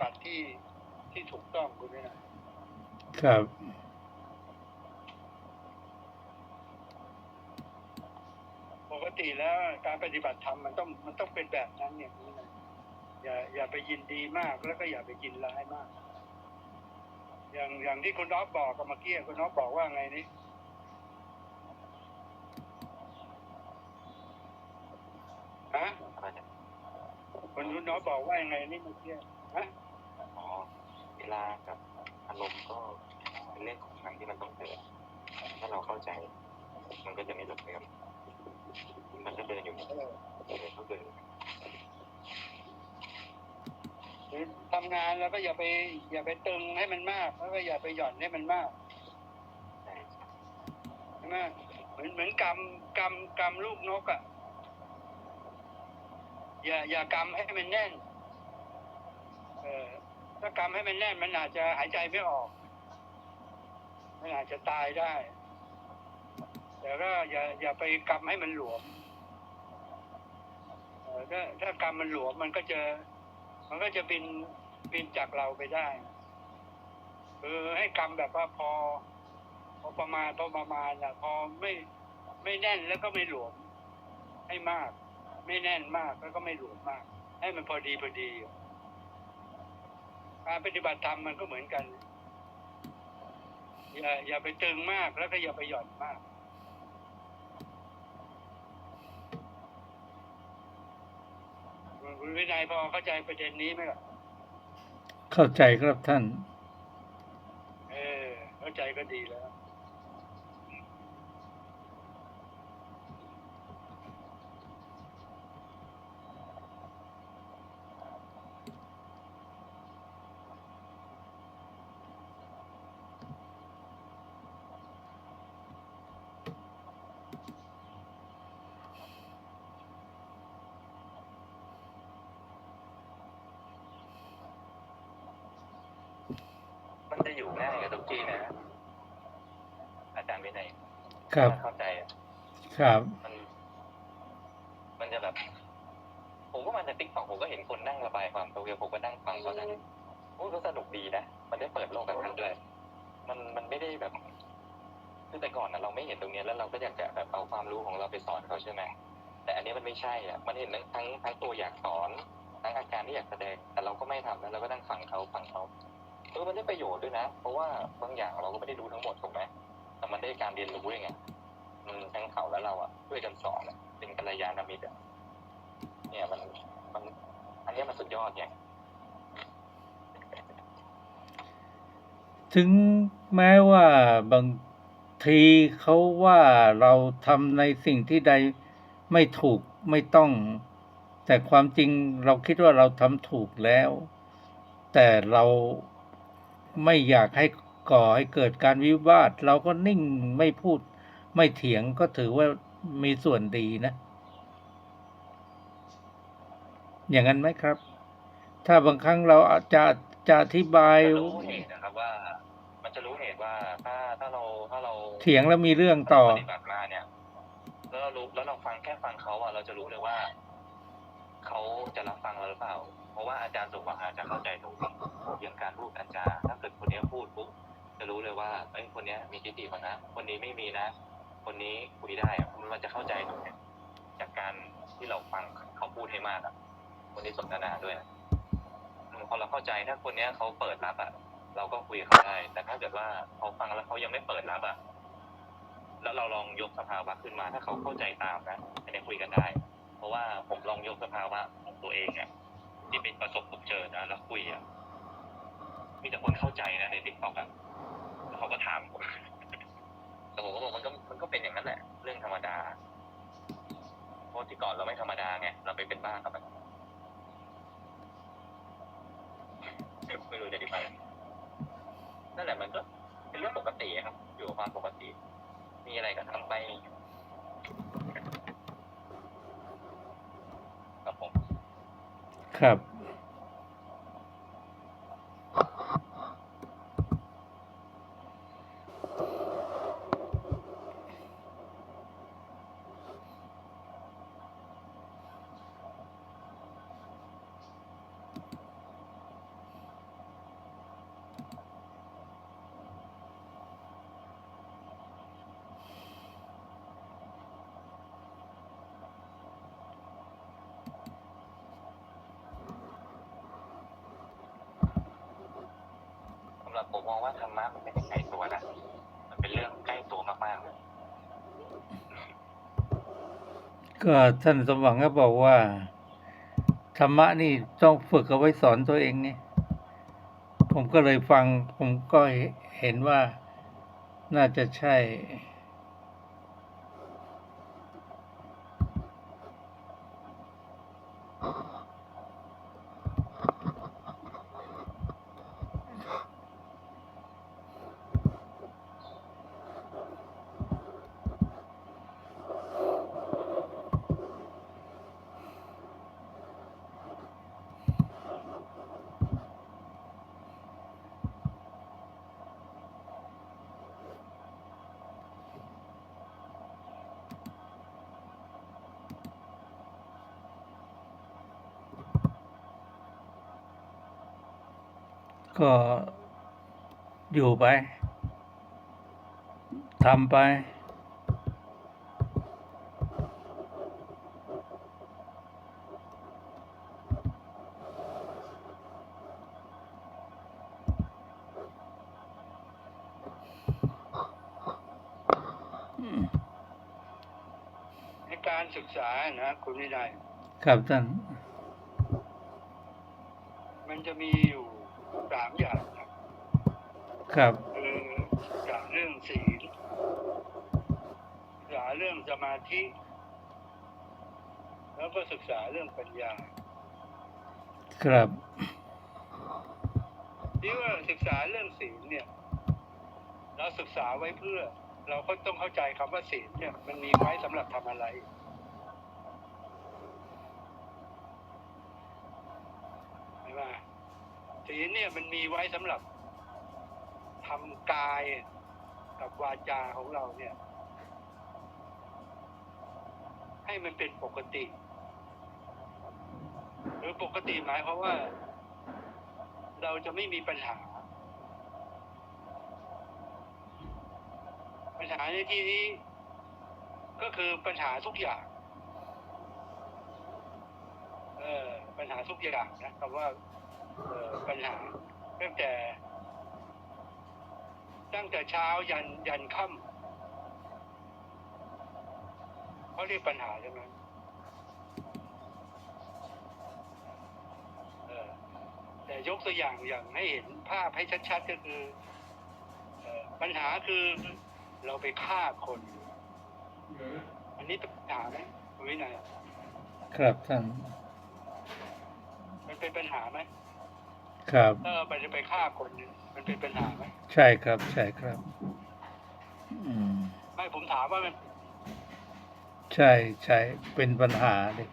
บัติที่ที่ถูกต้องคุณวินัยครับ ปกติแล้วการปฏิบัติธรรมมันต้องมันต้องเป็นแบบนั้นเนี่ยคุณวินัยอย่าอย่าไปยินดีมากแล้วก็อย่าไปยินร้ายมาก อย่างอย่างที่คุณน้องบอกกับเมื่อกี้คุณน้องบอกว่าไงนี่ฮะอะไรเนี่ยคุณคุณน้องบอกว่ายังไงนี่เมื่อกี้ฮะอ๋อ เวลากับอารมณ์ก็เป็นเรื่องของมันที่มันต้องเกิดถ้าเราเข้าใจมันก็จะไม่หลงเลืมมันก็เดินอยู่เนี่ยเออเดินก็เดินคือทำงานแล้วก็อย่าไป อย่าไปตึงให้มันมากแล้วก็อย่าไปหย่อนให้มันมากใช่ใช่ไหมเหมือนเหมือนกำกำกำลูกนกอะ่ะอย่าอย่ากำให้มันแน่น เออ ถ้ากำให้มันแน่นมันอาจจะหายใจไม่ออก มันอาจจะตายได้ แต่ก็อย่าอย่าไปกำให้มันหลวมเออถ้าถ้ากำมันหลวมมันก็จะ มันก็จะบินบินจากเราไปได้คือให้กำแบบว่าพอ พอประมาณพอประมาณนะพอไม่ไม่แน่นแล้วก็ไม่หลวม ให้มาก ไม่แน่นมากแล้วก็ไม่หลวมมาก ให้มันพอดีพอดี การปฏิบัติธรรมมันก็เหมือนกัน อย่าอย่าไปตึงมากแล้วก็อย่าไปหย่อนมาก คุณวินัยพอเข้าใจประเด็นนี้ไหมล่ะเข้าใจครับท่าน เออ เข้าใจก็ดีแล้ว จะอยู่ง่ายกับทุกที่นะ อาจารย์วินัยครับถ้าเข้าใจอะครับ มัน มันจะแบบ ผมก็มาจากติ๊กต็อกผมก็เห็นคนนั่งระบายความตัวเองผมก็นั่งฟังเขานั่งโอ้ก็สนุกดีนะ มันได้เปิดโลกกันด้วย มันมันไม่ได้แบบคือแต่ก่อนนะเราไม่เห็นตรงเนี้ยแล้วเราก็อยากจะแบบเอาความรู้ของเราไปสอนเขาใช่ไหมแต่อันนี้มันไม่ใช่อะ มันเห็นทั้งทั้งทั้งตัวอยากสอนทั้งอาการที่อยากแสดง แต่เราก็ไม่ทำแล้วเราก็นั่งฟังเขาฟังเขา เออมันได้ประโยชน์ด้วยนะ เพราะว่าบางอย่างเราก็ไม่ได้รู้ทั้งหมดถูกไหมแต่มันได้การเรียนรู้ยังไงอืมทั้งเขาและเราอะช่วยกันสอนเป็นกัลยาณมิตรเนี่ยมันมันอันนี้มันสุดยอดไงถึงแม้ว่าบางทีเขาว่าเราทำในสิ่งที่ใดไม่ถูกไม่ต้อง แต่ความจริงเราคิดว่าเราทำถูกแล้ว แต่เรา ไม่อยากให้ก่อให้เกิดการวิวาท เราก็นิ่งไม่พูดไม่เถียงก็ถือว่ามีส่วนดีนะ อย่างนั้นไหมครับ ถ้าบางครั้งเราอาจจะจะอธิบายจะรู้เหตุนะครับว่า มันจะรู้เหตุว่าถ้าถ้าเราถ้าเราเถียงแล้วมีเรื่องต่อปฏิบัติมาเนี่ยแล้วเรารู้แล้วเราฟังแค่ฟังเขาอะเราจะรู้เลยว่า เขาจะรับฟังเราหรือเปล่า เพราะว่าอาจารย์สุขอาจจะเข้าใจตรงนี้อย่างการพูดการจาถ้าเกิดคนนี้พูดปุ๊บจะรู้เลยว่าเอ้ยคนนี้มีทิฏฐิมานะคนนี้ไม่มีนะ คนนี้คุยได้อะมันจะเข้าใจตรงเนี้ยจากการที่เราฟังเขาพูดให้มากอะคนที่สนทนาด้วยอะอืมพอเราเข้าใจถ้าคนนี้เขาเปิดรับอะเราก็คุยเขาได้ แต่ถ้าเกิดว่าเขาฟังแล้วเขายังไม่เปิดรับอะแล้วเราลองยกสภาวะขึ้นมา ถ้าเขาเข้าใจตามนะอันนี้คุยกันได้ เพราะว่าผมลองยกสภาวะของตัวเองอะที่เป็นประสบพบเจอนะแล้วคุยอะมีแต่คนเข้าใจนะในติ๊กต็อกอะแล้วเขาก็ถามผมแต่ผมก็บอกมันก็มันก็เป็นอย่างนั้นแหละ เรื่องธรรมดาเพราะที่ก่อนเราไม่ธรรมดาไงเราไปเป็นบ้ากับมันไม่รู้จะอธิบายนั่นแหละมันก็เป็นเรื่องปกติครับ อยู่กับความปกติ มีอะไรก็ทำไปครับผม ครับ ผมมองว่าธรรมะมันไม่ได้ไกลตัวนะมันเป็นเรื่องใกล้ตัวมากๆ ก็ท่านสมหวังก็บอกว่า ธรรมะนี่ต้องฝึกเอาไว้สอนตัวเองไงผมก็เลยฟัง ผมก็เห็นว่าน่าจะใช่ ก็อยู่ไปทำไป ในการศึกษานะ คุณวินัยครับท่าน มันจะมีอยู่ สามอย่างครับครับคือศึกษาเรื่องศีลศึกษาเรื่องสมาธิ แล้วก็ศึกษาเรื่องปัญญา ครับที่ว่าศึกษาเรื่องศีลเนี่ย เราศึกษาไว้เพื่อ เราก็ต้องเข้าใจคำว่าศีลเนี่ย มันมีไว้สำหรับทำอะไรใช่ไหมศี ลเนี่ยมันมีไว้สำหรับทำกายกับวาจาของเราเนี่ย ให้มันเป็นปกติ หรือปกติหมายความว่า เราจะไม่มีปัญหา ปัญหาในที่นี้ ก็คือปัญหาทุกอย่าง เออปัญหาทุกอย่างนะคำว่า ปัญหาตั้งแต่ ตั้งแต่เช้ายันยันค่ำเขาเรียกปัญหาใช่ไหมเออแต่ยกตัวอย่างอย่างให้เห็นภาพให้ชัดๆก็คือเอ่อปัญหาคือเราไปฆ่าคน อันนี้เป็นปัญหาไหมคุณวินัยครับท่านมันเป็นปัญหาไหม ครับถ้าเราไปจะไปฆ่าคนเนี่ยมันเป็นปัญหาไหมใช่ครับ ใช่ครับ อืม ไม่ผมถามว่ามัน ใช่ใช่เป็นปัญหาเลย